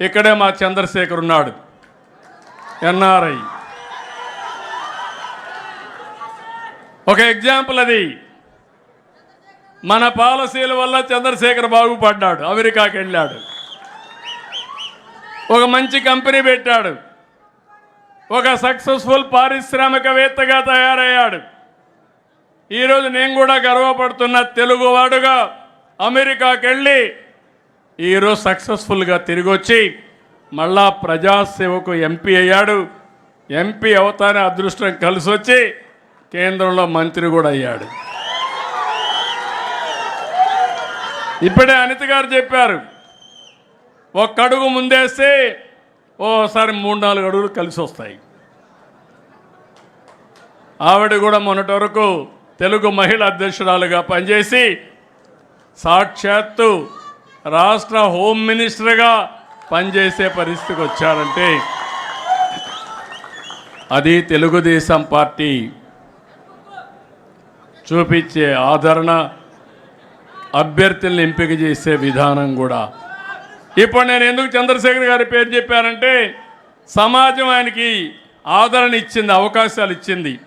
ఇక్కడే మా చంద్రశేఖర్ ఉన్నాడు. ఎన్ఆర్ఐ. ఒక ఎగ్జాంపుల్ అది. మన పాలసీల వల్ల చంద్రశేఖర్ బాగుపడ్డాడు అమెరికాకి వెళ్ళాడు. ఒక మంచి కంపెనీ పెట్టాడు. ఒక సక్సెస్ఫుల్ పారిశ్రామికవేత్తగా తయారయ్యాడు. ఈరోజు నేను కూడా గర్వపడుతున్న తెలుగువాడుగా అమెరికాకి వెళ్ళి ఈరోజు సక్సెస్ఫుల్గా తిరిగి వచ్చి మళ్ళా ప్రజాసేవకు ఎంపీ అయ్యాడు. ఎంపీ అవుతానే అదృష్టం కలిసి వచ్చి కేంద్రంలో మంత్రి కూడా అయ్యాడు. ఇప్పుడే అనిత గారు చెప్పారు ఒక్కడుగు ముందేస్తే ఓసారి మూడు నాలుగు అడుగులు కలిసి వస్తాయి ఆవిడ కూడా మొన్నటి వరకు తెలుగు మహిళ అధ్యక్షురాలుగా పనిచేసి సాక్షాత్తు రాష్ట్ర హోమ్ మినిస్టర్గా పనిచేసే పరిస్థితికి వచ్చారంటే అది తెలుగుదేశం పార్టీ చూపించే ఆదరణ అభ్యర్థుల్ని ఎంపిక చేసే విధానం కూడా. ఇప్పుడు నేను ఎందుకు చంద్రశేఖర్ గారి పేరు చెప్పానంటే సమాజం ఆయనకి ఆదరణ ఇచ్చింది అవకాశాలు ఇచ్చింది.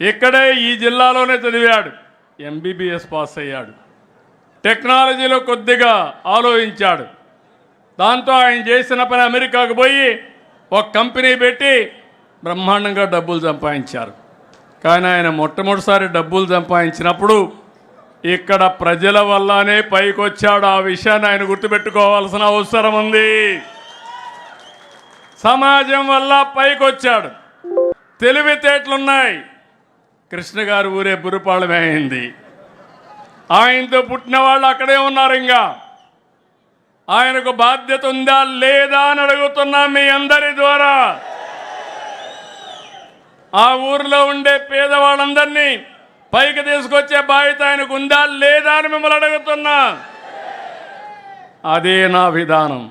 ఇక్కడే ఈ జిల్లాలోనే చదివాడు. ఎంబీబీఎస్ పాస్ అయ్యాడు. టెక్నాలజీలో కొద్దిగా ఆలోచించాడు. దాంతో ఆయన చేసిన పని అమెరికాకు పోయి ఒక కంపెనీ పెట్టి బ్రహ్మాండంగా డబ్బులు సంపాదించారు. కానీ ఆయన మొట్టమొదటిసారి డబ్బులు సంపాదించినప్పుడు ఇక్కడ ప్రజల వల్లనే పైకొచ్చాడు ఆ విషయాన్ని ఆయన గుర్తుపెట్టుకోవాల్సిన అవసరం ఉంది. సమాజం వల్ల పైకొచ్చాడు. తెలివితేటలున్నాయి. కృష్ణ గారు ఊరే బురుపాళమే అయింది. ఆయనతో పుట్టిన వాళ్ళు అక్కడే ఉన్నారు ఇంకా. ఆయనకు బాధ్యత ఉందా లేదా అని అడుగుతున్నా మీ అందరి ద్వారా. ఆ ఊర్లో ఉండే పేదవాళ్ళందరినీ పైకి తీసుకొచ్చే బాధ్యత ఆయనకు ఉందా లేదా అని మిమ్మల్ని అడుగుతున్నా. అదే నా విధానం.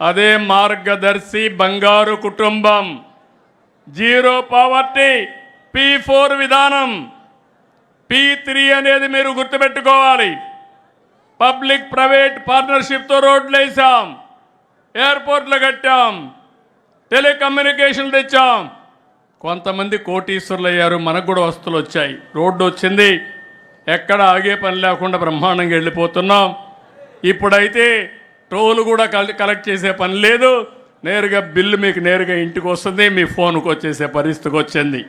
అదే మార్గదర్శి బంగారు కుటుంబం. జీరో పావర్టీ పీ ఫోర్ విధానం. పి త్రీ అనేది మీరు గుర్తుపెట్టుకోవాలి. పబ్లిక్ ప్రైవేట్ పార్ట్నర్షిప్తో రోడ్లు వేసాం. ఎయిర్పోర్ట్లు కట్టాం. టెలికమ్యూనికేషన్ తెచ్చాం. కొంతమంది కోటీశ్వరులు అయ్యారు మనకు కూడా వస్తువులు వచ్చాయి. రోడ్డు వచ్చింది. ఎక్కడ ఆగే పని లేకుండా బ్రహ్మాండంగా వెళ్ళిపోతున్నాం. ఇప్పుడైతే టోల్ కూడా కల- కలెక్ట్ చేసే పని లేదు. నేరుగా బిల్లు మీకు నేరుగా ఇంటికి వస్తుంది మీ ఫోన్కి వచ్చేసే పరిస్థితికి వచ్చింది.